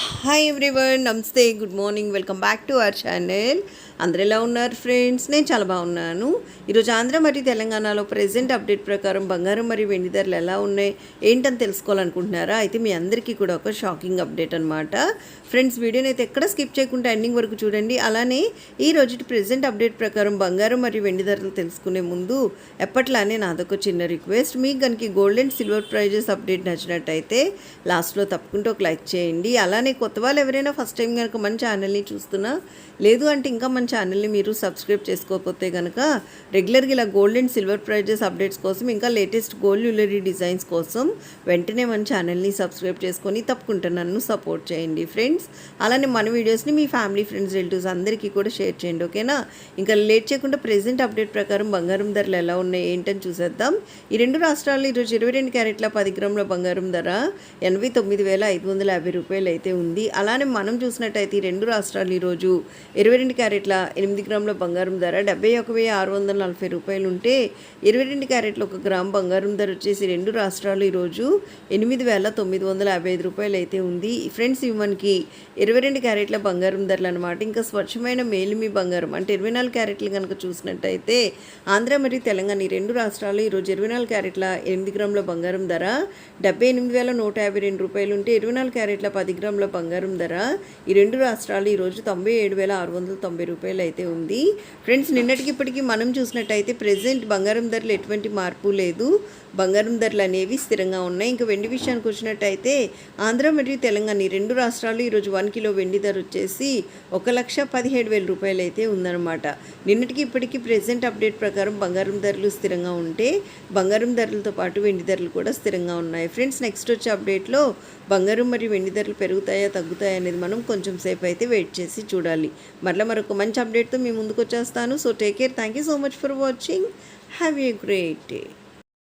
Hi everyone నమస్తే good morning welcome back to our channel అందరు ఎలా ఉన్నారు ఫ్రెండ్స్ నేను చాలా బాగున్నాను. ఈరోజు ఆంధ్ర మరియు తెలంగాణలో ప్రెసెంట్ అప్డేట్ ప్రకారం బంగారం మరియు వెండి ధరలు ఎలా ఉన్నాయి ఏంటని తెలుసుకోవాలనుకుంటున్నారా? అయితే మీ అందరికీ కూడా ఒక షాకింగ్ అప్డేట్ అనమాట ఫ్రెండ్స్ వీడియోని అయితే ఎక్కడ స్కిప్ చేయకుండా ఎండింగ్ వరకు చూడండి. అలానే ఈ రోజు ప్రెసెంట్ అప్డేట్ ప్రకారం బంగారం మరియు వెండి ధరలు తెలుసుకునే ముందు ఎప్పట్లానే నాదొక చిన్న రిక్వెస్ట్ మీకు కనుక gold and silver prices update నచ్చినట్టయితే లాస్ట్లో తప్పకుండా ఒక లైక్ చేయండి. అలానే కొత్త వాళ్ళు ఎవరైనా ఫస్ట్ టైం కనుక మన ఛానల్ని చూస్తున్నా లేదు అంటే ఇంకా మన ఛానల్ని మీరు సబ్స్క్రైబ్ చేసుకోకపోతే కనుక రెగ్యులర్గా ఇలా gold and silver prices updates కోసం ఇంకా లేటెస్ట్ గోల్డ్ జ్యువెలరీ డిజైన్స్ కోసం వెంటనే మన ఛానల్ని సబ్స్క్రైబ్ చేసుకొని తప్పకుండా నన్ను సపోర్ట్ చేయండి ఫ్రెండ్స్ అలానే మన వీడియోస్ని మీ ఫ్యామిలీ ఫ్రెండ్స్ రిలేటివ్స్ అందరికీ కూడా షేర్ చేయండి ఓకేనా ఇంకా లేట్ చేయకుండా ప్రెసెంట్ అప్డేట్ ప్రకారం బంగారం ధరలు ఎలా ఉన్నాయి ఏంటని చూసేద్దాం. ఈ రెండు రాష్ట్రాల్లో ఈరోజు ఇరవై రెండు క్యారెట్ల పది గ్రాముల బంగారం ధర ఎనభై తొమ్మిది వేల ఐదు వందల యాభై రూపాయలు అయితే ఉంది. అలానే మనం చూసినట్టయితే ఈ రెండు రాష్ట్రాలు ఈరోజు ఇరవై రెండు క్యారెట్ల ఎనిమిది గ్రాముల బంగారం ధర డెబ్బై ఒక వెయ్యి ఆరు వందల నలభై రూపాయలు ఉంటే ఇరవై రెండు క్యారెట్ల ఒక గ్రామ్ బంగారం ధర వచ్చేసి రెండు రాష్ట్రాలు ఈరోజు ఎనిమిది వేల తొమ్మిది వందల యాభై ఐదు రూపాయలు అయితే ఉంది. ఫ్రెండ్స్ ఇవి మనకి ఇరవై రెండు క్యారెట్ల బంగారం ధరలు అనమాట ఇంకా స్వచ్ఛమైన మేలిమి బంగారం అంటే ఇరవై నాలుగు క్యారెట్లు కనుక చూసినట్టయితే ఆంధ్ర మరియు తెలంగాణ ఈ రెండు రాష్ట్రాలు ఈరోజు ఇరవై నాలుగు క్యారెట్ల ఎనిమిది గ్రాముల బంగారం ధర డెబ్బై ఎనిమిది వేల నూట యాభై రెండు రూపాయలు ఉంటే ఇరవై నాలుగు క్యారెట్ల పది గ్రాముల బంగారం ధర ఈ రెండు రాష్ట్రాలు ఈరోజు తొంభై ఏడు వేల ఆరు వందల తొంభై రూపాయలు అయితే ఉంది. ఫ్రెండ్స్ నిన్నటికి ఇప్పటికీ మనం చూసినట్టయితే ప్రజెంట్ బంగారం ధరలు ఎటువంటి మార్పు లేదు. బంగారం ధరలు అనేవి స్థిరంగా ఉన్నాయి. ఇంకా వెండి విషయానికి వచ్చినట్టయితే ఆంధ్ర మరియు తెలంగాణ ఈ రెండు రాష్ట్రాలు ఈరోజు వన్ కిలో వెండి ధర వచ్చేసి ఒక లక్ష పదిహేడు వేల రూపాయలు అయితే ఉందన్నమాట. నిన్నటికి ఇప్పటికీ ప్రజెంట్ అప్డేట్ ప్రకారం బంగారం ధరలు స్థిరంగా ఉంటే బంగారం ధరలతో పాటు వెండి ధరలు కూడా స్థిరంగా ఉన్నాయి. ఫ్రెండ్స్ నెక్స్ట్ వచ్చే అప్డేట్లో బంగారం మరియు వెండి ధరలు పెరుగుతాయి. పెరుగుతాయా తగ్గుతాయా అనేది మనం కొంచెం సేపు అయితే వెయిట్ చేసి చూడాలి. మరలా మరొక మంచి అప్డేట్తో మీ ముందుకు వచ్చేస్తాను so take care thank you so much for watching have a great day